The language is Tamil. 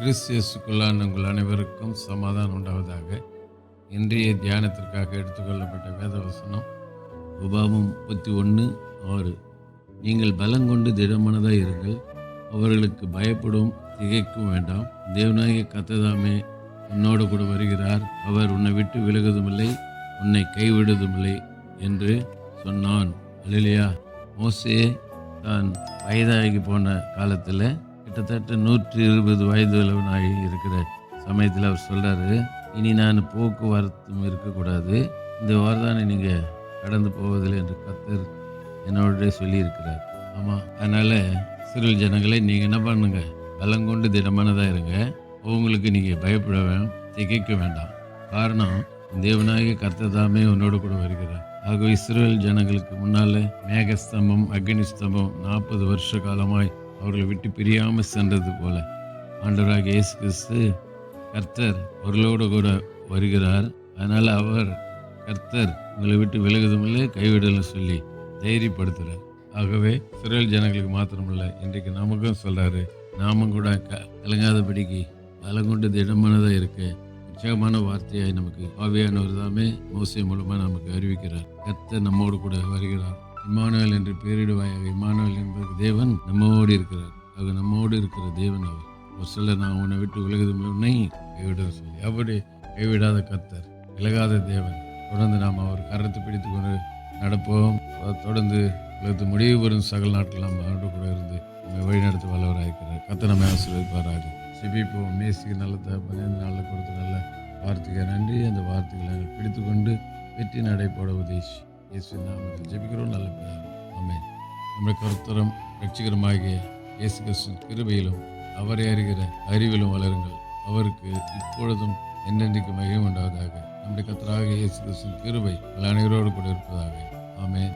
கிறிஸ்தியஸுக்குள்ளான உங்கள் அனைவருக்கும் சமாதானம் உண்டாவதாக. இன்றைய தியானத்திற்காக எடுத்துக்கொள்ளப்பட்ட வேதவசனம் உபாவம் முப்பத்தி ஒன்று ஆறு. நீங்கள் பலங்கொண்டு திடமனதாக இருங்கள். அவர்களுக்கு பயப்படும் திகைக்கும் வேண்டாம். தேவனாகிய கத்ததாமே உன்னோடு கூட வருகிறார். அவர் உன்னை விட்டு விலகுவதுமில்லை உன்னை கைவிடுவதுமில்லை என்று சொன்னான். இல்லையா மோசே தான் வயதாகி போன காலத்தில் கிட்டத்தட்ட நூற்றி இருபது வயது அளவனாகி இருக்கிற சமயத்தில் அவர் சொல்கிறாரு இனி நான் போக்குவரத்தும் இருக்கக்கூடாது. இந்த வாரதானே நீங்கள் கடந்து போவதில்லை என்று கத்தர் என்னோட சொல்லியிருக்கிறார். ஆமாம் அதனால் சிறுவில் ஜனங்களை நீங்கள் என்ன பண்ணுங்க? பலங்கொண்டு திடமானதாக இருங்க. உங்களுக்கு நீங்கள் பயப்பட வேண்டாம் திகைக்க வேண்டாம். காரணம் தேவநாயக கர்த்தர் தாமே உன்னோடு கூட வருகிறார். ஆகவே இஸ்ரேல் ஜனங்களுக்கு முன்னால் மேகஸ்தம்பம் அக்னி ஸ்தம்பம் நாற்பது வருஷ காலமாய் அவர்களை விட்டு பிரியாமல் சென்றது போல. ஆண்டவராக இயேசு கிறிஸ்து கர்த்தர் அவர்களோடு கூட வருகிறார். அதனால் அவர் கர்த்தர் உங்களை விட்டு விலகுதுமில்லை கைவிடலும் சொல்லி தைரியப்படுத்துகிறார். ஆகவே இஸ்ரேல் ஜனங்களுக்கு மாத்திரமல்ல இன்றைக்கு நமக்கும் சொல்கிறாரு நாமும் கூட க கலங்காதபடிக்கு பலங்கொண்டு திடமானதாக இருக்க. உற்சாகமான வார்த்தையாய் நமக்கு ஆவியானவர் தாமே மோசை மூலமாக நமக்கு அறிவிக்கிறார். கர்த்தர் நம்மோடு கூட வருகிறார். இமானுவல் என்று பெயரிடுவாயாக இமானுவல் என்பது தேவன் நம்மோடு இருக்கிறார். அது நம்மோடு இருக்கிற தேவன் அவர். ஒரு சொல்ல நான் உன்னை விட்டு விலகுதும் உன்னை கைவிட சொல்லி அப்படி கைவிடாத கத்தர் விலகாத தேவன். தொடர்ந்து நாம் அவர் கரத்தை பிடித்து கொண்டு நடப்போம். தொடர்ந்து உலகத்து முடிவு பெறும் சகல நாட்கள் நாம் அவரோடு கூட இருந்து நம்மை வழிநடத்த வல்லவராயிருக்கிறார் கத்த நம்ம ஆசீர்வதிப்பாராக. சிபிப்போம் மேசிக்கு நல்ல தகப்பனே இந்த நாளில் கொடுத்த நல்ல வார்த்தைக்கு நன்றி. அந்த வார்த்தைகளை நாங்கள் பிடித்து கொண்டு வெற்றி நடைபோட உதேசி இயேசு நாமத்தில் ஜெபிக்கிறோம். நல்ல பிதாவே. ஆமே நம்முடைய கருத்தரம் ரட்சிகரமாகிய இயேசு கிறிஸ்து கிருபையிலும் அவரை அறிகிற அறிவிலும் வளருங்கள். அவருக்கு இப்பொழுதும் என்னென்றைக்கு மகிமை உண்டாவதாக. நம்முடைய கத்தராக இயேசு கிறிஸ்து கிருபை பல அனைவரோடு கூட இருப்பதாக. ஆமே